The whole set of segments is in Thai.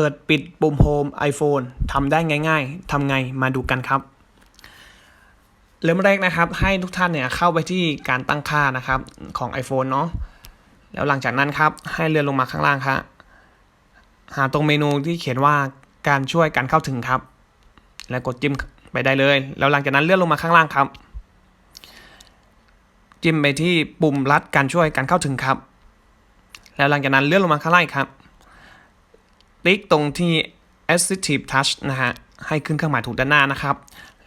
เปิดปิดปุ่มโฮม iPhone ทำได้ง่าย ๆ ทำไงมาดูกันครับ เริ่มแรกนะครับให้ทุกท่านเนี่ยเข้าไปที่การตั้งค่านะครับของ iPhone เนาะ แล้วหลังจากนั้นครับให้เลื่อนลงมาข้างล่างครับหาตรงเมนูที่เขียนว่าการช่วยการเข้าถึงครับ แล้วกดจิ้มไปได้เลย แล้วหลังจากนั้นเลื่อนลงมาข้างล่างครับ จิ้มไปที่ปุ่มรัดการช่วยการเข้าถึงครับ แล้วหลังจากนั้นเลื่อนลงมาข้างล่างครับ ติ๊กตรงที่ assistive touch นะฮะ ให้ขึ้นเครื่องหมายถูกด้านหน้านะครับ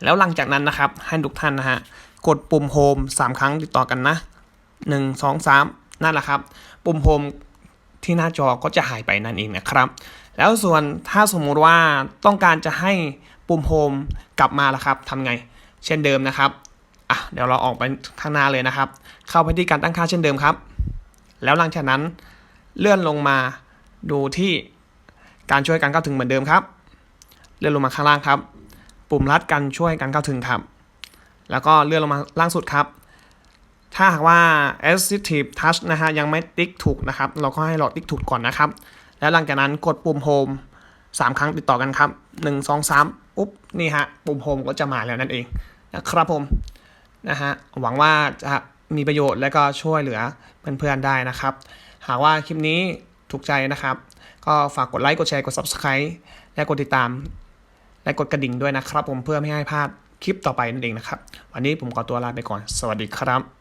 แล้วหลังจากนั้นนะครับ ให้ทุกท่านนะฮะ กดปุ่ม home 3 ครั้งติดต่อกันนะ 1 2 3 นั่นแหละครับ ปุ่ม home ที่หน้าจอก็จะหายไปนั่นเองนะครับ แล้วส่วนถ้าสมมุติว่าต้องการจะให้ปุ่ม home กลับมาละครับทำไง เช่นเดิมนะครับอะเดี๋ยวเราออกไปข้างหน้าเลยนะครับ เข้าไปที่การตั้งค่าเช่นเดิมครับ แล้วหลังจากนั้นเลื่อนลงมาดูที่ การช่วยการเข้าถึงเหมือนเดิมครับ เลื่อนลงมาข้างล่างครับ ปุ่มรัดการช่วยการเข้าถึงครับ แล้วก็เลื่อนลงมาล่างสุดครับ ถ้าหากว่า assistive touch นะฮะยังไม่ติ๊กถูกนะครับ เราก็ให้เราติ๊กถูกก่อนนะครับ แล้วหลังจากนั้นกดปุ่ม home 3 ครั้งติดต่อกันครับ 1 2 3ปุ๊บนี่ฮะปุ่ม home ก็จะมาแล้วนั่นเองนะครับผมนะฮะหวังว่าจะมีประโยชน์และก็ช่วยเหลือเพื่อนๆได้นะครับ หากว่าคลิปนี้ ถูกใจนะครับ ก็ฝากกดไลค์กดแชร์กด Subscribe และกดติดตาม และกดกระดิ่งด้วยนะครับ ผมเพื่อไม่ให้พลาดคลิปต่อไปนั่นเองนะครับ วันนี้ผมขอตัวลาไปก่อน สวัสดีครับ